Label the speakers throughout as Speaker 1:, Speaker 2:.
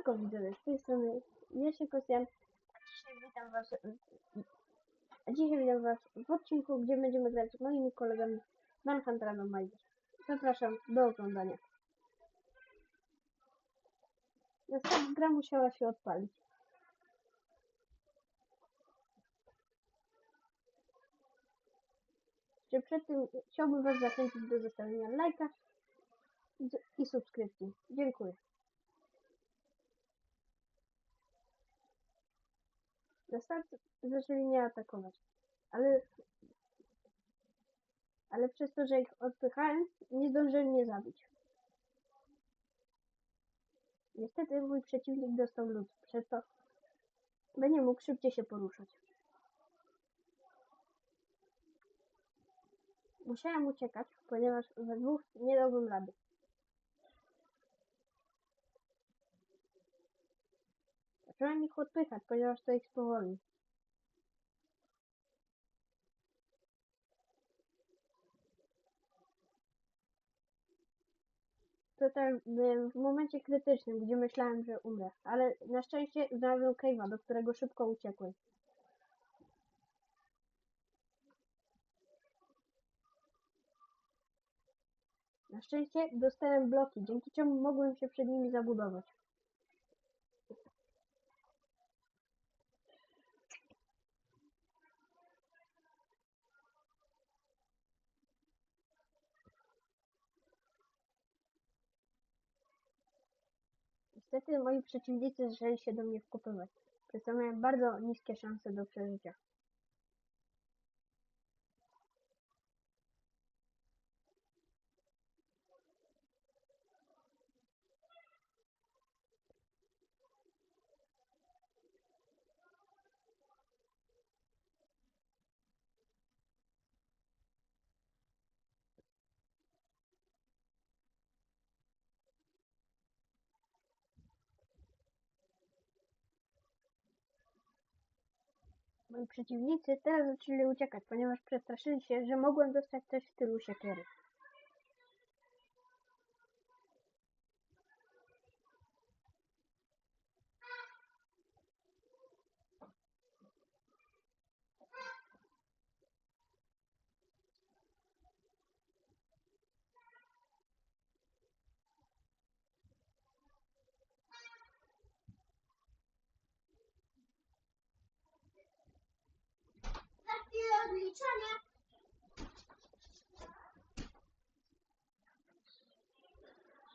Speaker 1: Siemanko widzowie, z tej strony Jasiek Kosjan. Dzisiaj witam was, a dzisiaj witam was w odcinku, gdzie będziemy grać z moimi kolegami Manhunt Randomizer. Zapraszam do oglądania. Następna gra musiała się odpalić. Jeszcze przed tym chciałbym was zachęcić do zostawienia lajka i subskrypcji. Dziękuję. Start zaczęli mnie atakować, ale ale przez to, że ich odpychałem, nie zdążyli mnie zabić. Niestety mój przeciwnik dostał lód, przez to będzie mógł szybciej się poruszać. Musiałem uciekać, ponieważ we dwóch nie dałbym rady. Zacząłem ich odpychać, ponieważ to ich spowolni. To byłem w momencie krytycznym, gdzie myślałem, że umrę, ale na szczęście znalazłem Cave'a, do którego szybko uciekłem. Na szczęście dostałem bloki, dzięki czemu mogłem się przed nimi zabudować. Niestety moi przeciwnicy zaczęli się do mnie wkopywać, przez co miałem bardzo niskie szanse do przeżycia. Moi przeciwnicy teraz zaczęli uciekać, ponieważ przestraszyli się, że mogłem dostać coś w stylu siekiery.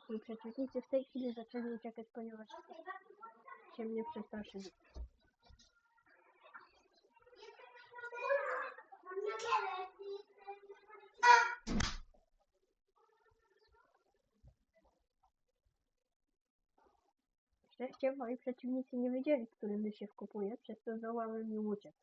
Speaker 1: Moi przeciwnicy w tej chwili zaczęli uciekać, ponieważ się mnie przestraszyli. Szczęście moi przeciwnicy nie wiedzieli, którym się wkopuje, przez co zdołałem im uciec.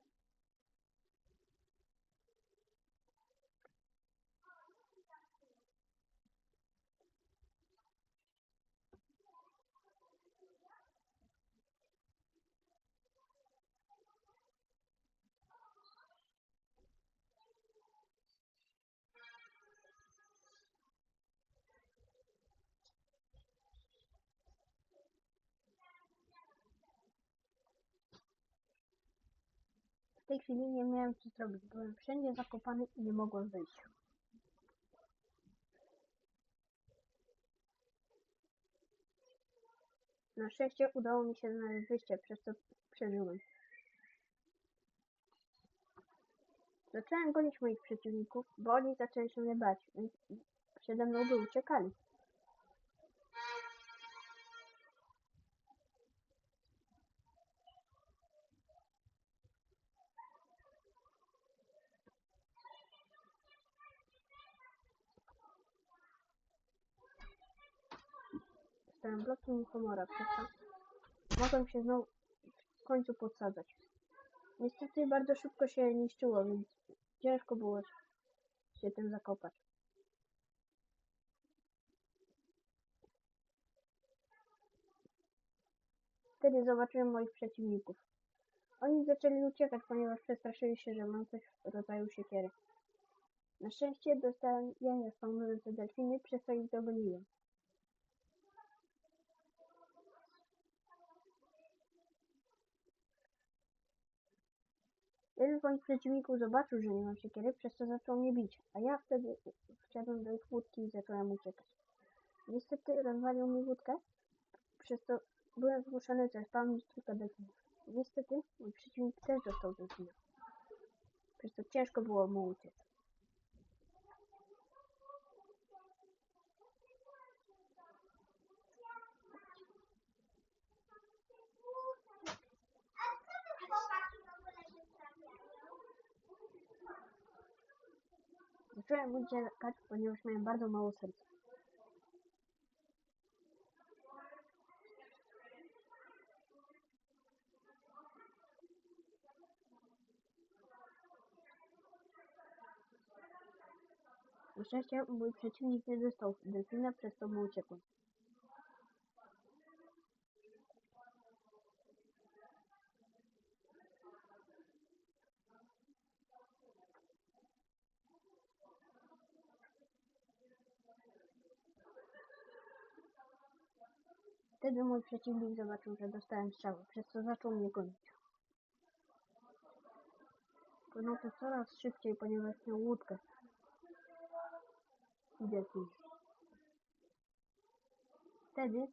Speaker 1: Tej chwili nie miałem co zrobić. Byłem wszędzie zakopany i nie mogłem wyjść. Na szczęście udało mi się znaleźć wyjście, przez co przeżyłem. Zacząłem gonić moich przeciwników, bo oni zaczęli się mnie bać, więc przede mną by uciekali. Dostałem bloki muchomora, przez się znowu w końcu podsadzać. Niestety bardzo szybko się niszczyło, więc ciężko było się tym zakopać. Wtedy zobaczyłem moich przeciwników. Oni zaczęli uciekać, ponieważ przestraszyli się, że mam coś w rodzaju siekiery. Na szczęście dostałem jaja spawnujące delfiny, przez co ich dogoniłem. Jeden z moich przeciwników zobaczył, że nie mam siekiery, przez co zaczął mnie bić, a ja wtedy wsiadłem do ich łódki i zacząłem uciekać. Niestety rozwalił mi łódkę, przez co byłem zmuszony zespałnić kilka delfinów. Niestety mój przeciwnik też dostał delfina, przez co ciężko było mu uciec.
Speaker 2: A co te chłopaki w ogóle wyprawiają?
Speaker 1: Zacząłem uciekać, ponieważ miałem bardzo mało serca. Na szczęście mój przeciwnik nie dostał delfina, przez co mu uciekłem. Wtedy mój przeciwnik zobaczył, że dostałem strzałę, przez co zaczął mnie gonić. Płynął to coraz szybciej, ponieważ miał łódkę. I delfin. Wtedy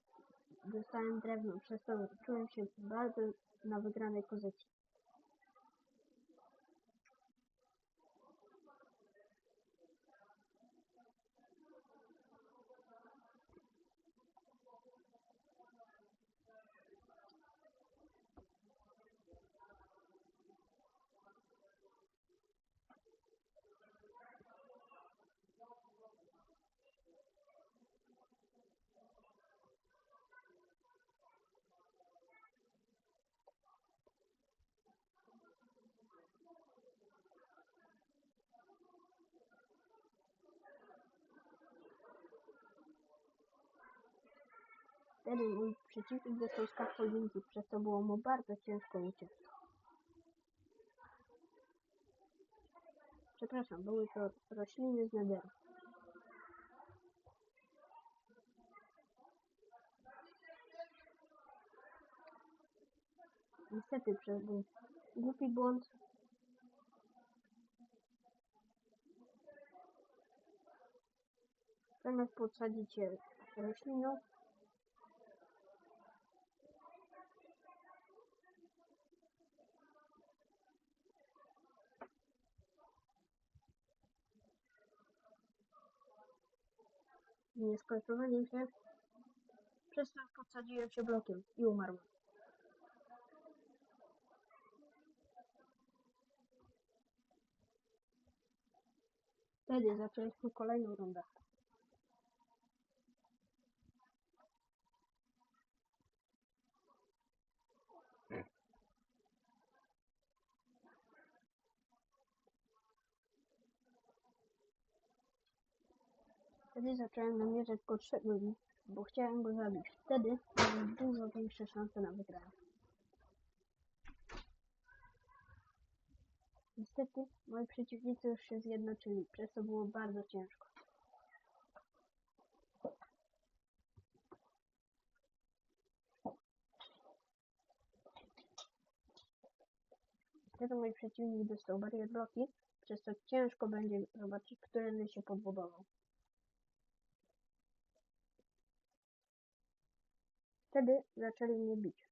Speaker 1: dostałem drewno, przez co czułem się bardzo na wygranej pozycji. Wtedy mój przeciwnik dostał scaffoldingi, przez co było mu bardzo ciężko uciec. Przepraszam, były to rośliny z nederu. Niestety przez głupi błąd zamiast podsadzić je rośliną, skończowaniem się, przez to podsadziłem się blokiem i umarłem. Wtedy zaczęliśmy kolejną rundę. Wtedy zacząłem namierzać go trzech ludzi, bo chciałem go zabić. Wtedy miałem dużo większe szanse na wygranie. Niestety moi przeciwnicy już się zjednoczyli, przez co było bardzo ciężko. Wtedy mój przeciwnik dostał barier bloki, przez co ciężko będzie zobaczyć, który się podbudował. Wtedy zaczęli mnie bić.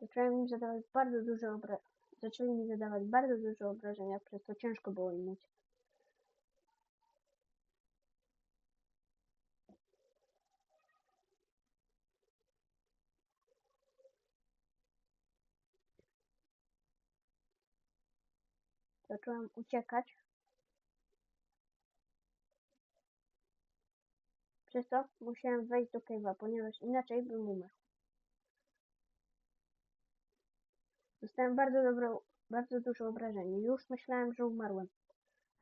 Speaker 1: Zacząłem im zadawać bardzo duże obra... Zaczęli mi zadawać bardzo duże obrażenia, przez co ciężko było im uciec. Zacząłem uciekać. Przez to musiałem wejść do cave'a, ponieważ inaczej bym umarł. Dostałem bardzo dobro, bardzo duże obrażenie. Już myślałem, że umarłem.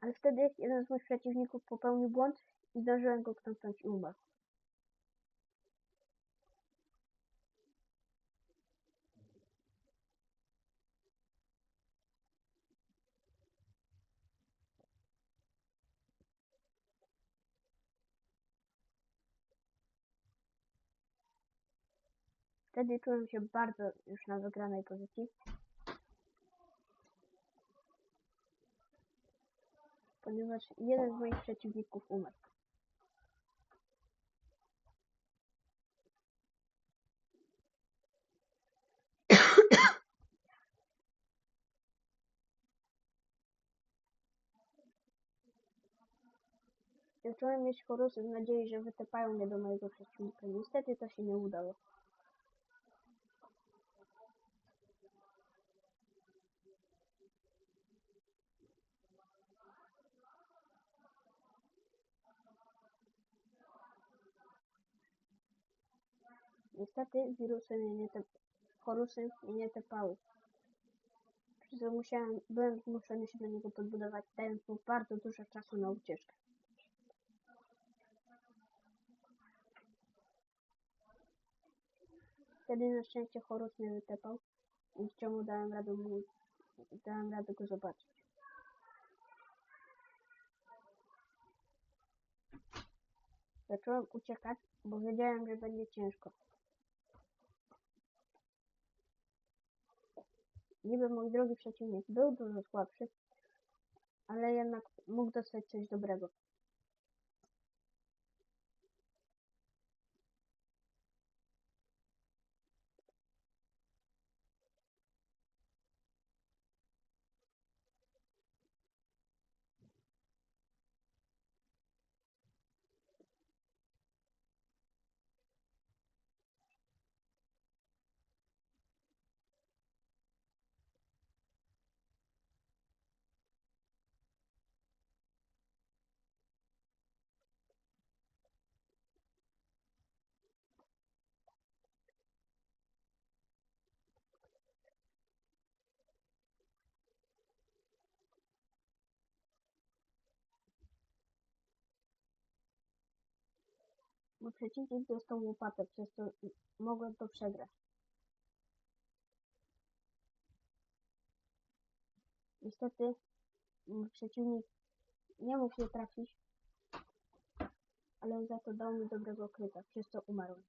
Speaker 1: Ale wtedy jeden z moich przeciwników popełnił błąd i zdążyłem go knąpnąć i umarł. Wtedy czułem się bardzo już na wygranej pozycji. Ponieważ jeden z moich przeciwników umarł. Zacząłem mieć chorusy w nadziei, że wytepają mnie do mojego przeciwnika. Niestety to się nie udało. Niestety wirusy mnie nie te... chorusy mnie nie tepały. Przez musiałem, byłem zmuszony się do niego podbudować, dając mu bardzo dużo czasu na ucieczkę. Wtedy na szczęście Horus mnie wytepał i czemu dałem radę mu, dałem radę go zobaczyć. Zacząłem uciekać, bo wiedziałem, że będzie ciężko. Niby mój drugi przeciwnik był dużo słabszy, ale jednak mógł dostać coś dobrego. Mój przeciwnik dostał łopatę, przez co mogłem to przegrać. Niestety mój przeciwnik nie mógł się trafić, ale za to dał mi dobrego kryta, przez co umarłem.